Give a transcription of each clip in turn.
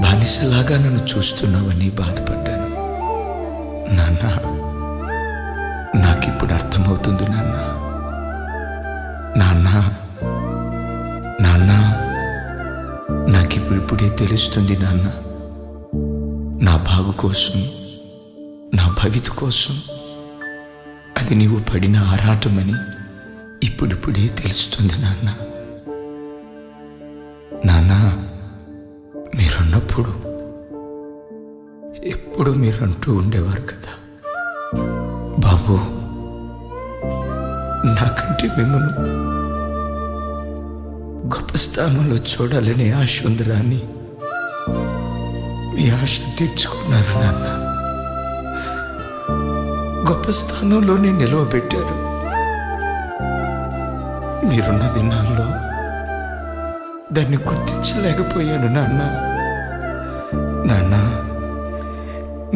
బానిసలాగా నన్ను చూస్తున్నావని బాధపడ్డాను. నాన్న నాకిప్పుడు అర్థమవుతుంది నాన్న. నాన్న నాన్న నాకిప్పుడు ఇప్పుడే తెలుస్తుంది నాన్న. నా బాగు కోసం నా భవిత కోసం అది నీవు పడిన ఆరాటమని ఇప్పుడిప్పుడే తెలుస్తుంది నాన్న. నాన్న చిన్నప్పుడు ఎప్పుడు మీరు అంటూ ఉండేవారు కదా. బాబు నాకంటే మిమ్మల్ని గొప్ప స్థానంలో చూడాలని ఆశ ఉందిరాని మీ ఆశ తీర్చుకున్నారు నాన్న. గొప్ప స్థానంలోనే నిలవబెట్టారు. మీరున్న దినాల్లో దాన్ని గుర్తించలేకపోయాను నాన్న. నాన్న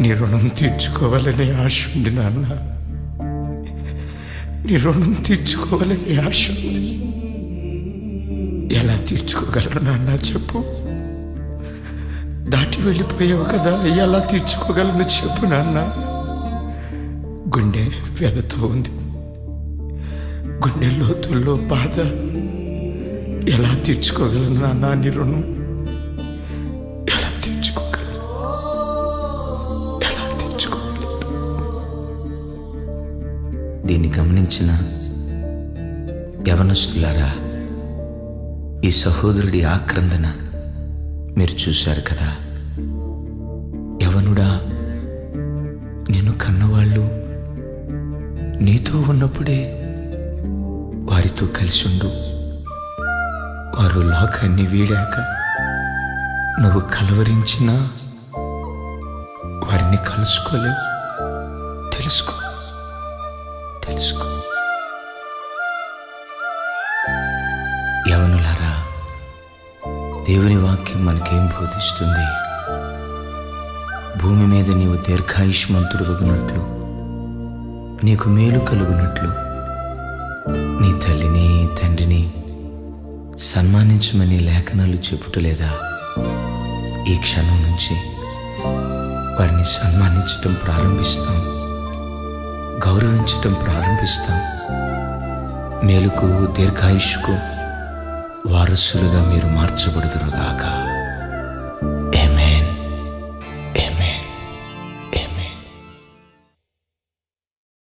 నీ రుణం తీర్చుకోవాలనే ఆశ ఉంది నాన్న. నీ రుణం తీర్చుకోవాలని ఆశ ఉంది. ఎలా తీర్చుకోగలను నాన్న చెప్పు. దాటి వెళ్ళిపోయావు కదా ఎలా తీర్చుకోగలను చెప్పు నాన్న. గుండె వ్యధతో ఉంది. గుండె లోతుల్లో బాధ. ఎలా తీర్చుకోగలను నాన్న నీ రుణం? దీన్ని గమనించిన యవనస్తులారా ఈ సహోదరుడి ఆక్రందన మీరు చూశారు కదా? యవనుడా నిన్ను కన్నవాళ్ళు నీతో ఉన్నప్పుడే వారితో కలిసి ఉండు వారు లోకాన్ని వీడాక నువ్వు కలవరించినా వారిని కలుసుకోలేవు తెలుసుకో. తెలుసుకో. యవనులారా దేవుని వాక్యం మనకేం బోధిస్తుంది? భూమి మీద నీవు దీర్ఘాయుష్మంతుడవగినట్లు నీకు మేలు కలుగునట్లు నీ తల్లిని తండ్రిని సన్మానించమని లేఖనాలు చెప్పుటలేదా? ఈ క్షణం నుంచి వారిని సన్మానించటం ప్రారంభిస్తాం. గౌరవించటం ప్రారంభిస్తాం. మేలుకు దీర్ఘాయుష్కు వారసులుగా మీరు మార్చబడుదురుగాక.